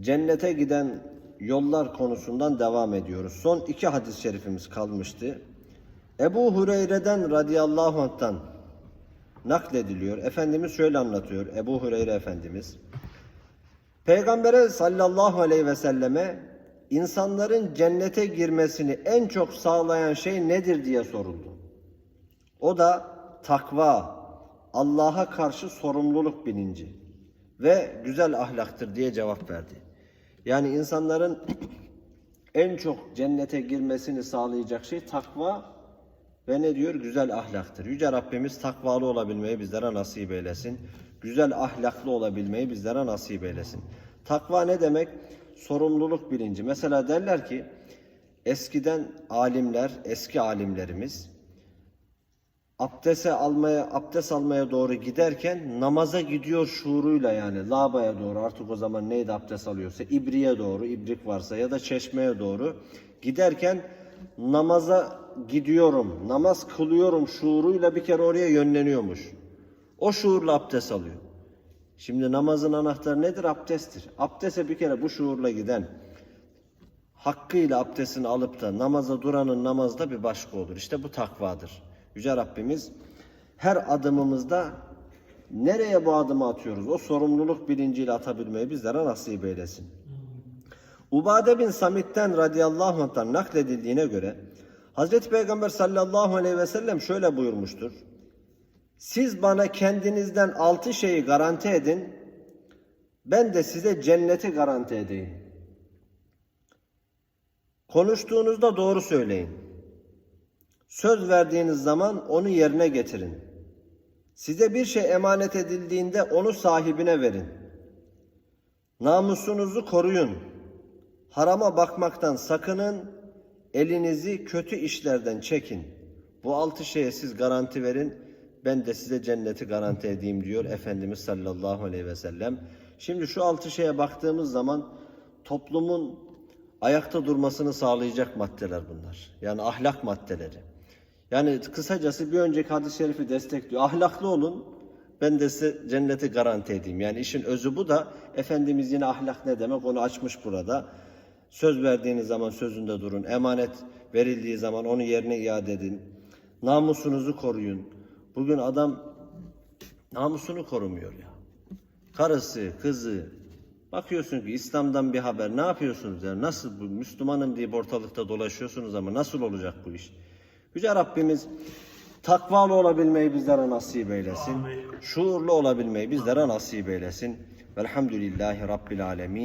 cennete giden yollar konusundan devam ediyoruz. Son iki hadis-i şerifimiz kalmıştı. Ebu Hureyre'den radıyallahu anh'tan naklediliyor. Efendimiz şöyle anlatıyor. Ebu Hureyre Efendimiz. Peygambere sallallahu aleyhi ve selleme insanların cennete girmesini en çok sağlayan şey nedir diye soruldu. O da takva, Allah'a karşı sorumluluk bilinci ve güzel ahlaktır diye cevap verdi. Yani insanların en çok cennete girmesini sağlayacak şey takva ve ne diyor? Güzel ahlaktır. Yüce Rabbimiz takvalı olabilmeyi bizlere nasip eylesin. Güzel ahlaklı olabilmeyi bizlere nasip eylesin. Takva ne demek? Sorumluluk bilinci. Mesela derler ki eskiden alimler, eski alimlerimiz abdese almaya abdest almaya doğru giderken namaza gidiyor şuuruyla yani labaya doğru artık o zaman neydi abdest alıyorsa ibriye doğru ibrik varsa ya da çeşmeye doğru giderken namaza gidiyorum namaz kılıyorum şuuruyla bir kere oraya yönleniyormuş. O şuurla abdest alıyor. Şimdi namazın anahtarı nedir? Abdesttir. Abdeste bir kere bu şuurla giden hakkıyla abdestini alıp da namaza duranın namazda bir başka olur. İşte bu takvadır. Yüce Rabbimiz her adımımızda nereye bu adımı atıyoruz? O sorumluluk bilinciyle atabilmeyi bizlere nasip eylesin. Ubade bin Samit'ten radıyallahu anh'tan nakledildiğine göre Hazreti Peygamber sallallahu aleyhi ve sellem şöyle buyurmuştur. Siz bana kendinizden altı şeyi garanti edin, ben de size cenneti garanti edeyim. Konuştuğunuzda doğru söyleyin. Söz verdiğiniz zaman onu yerine getirin. Size bir şey emanet edildiğinde onu sahibine verin. Namusunuzu koruyun. Harama bakmaktan sakının. Elinizi kötü işlerden çekin. Bu altı şeye siz garanti verin. Ben de size cenneti garanti edeyim diyor Efendimiz sallallahu aleyhi ve sellem. Şimdi şu altı şeye baktığımız zaman toplumun ayakta durmasını sağlayacak maddeler bunlar. Yani ahlak maddeleri. Yani kısacası bir önceki hadis-i şerifi destekliyor. Ahlaklı olun, ben de size cenneti garanti edeyim. Yani işin özü bu da Efendimiz yine ahlak ne demek onu açmış burada. Söz verdiğiniz zaman sözünde durun. Emanet verildiği zaman onu yerine iade edin. Namusunuzu koruyun. Bugün adam namusunu korumuyor ya. Karısı, kızı, bakıyorsun ki İslam'dan bir haber ne yapıyorsunuz yani nasıl bu Müslümanım deyip ortalıkta dolaşıyorsunuz ama nasıl olacak bu iş? Yüce Rabbimiz takvalı olabilmeyi bizlere nasip eylesin. Şuurlu olabilmeyi bizlere nasip eylesin. Velhamdülillahi Rabbil Alemin.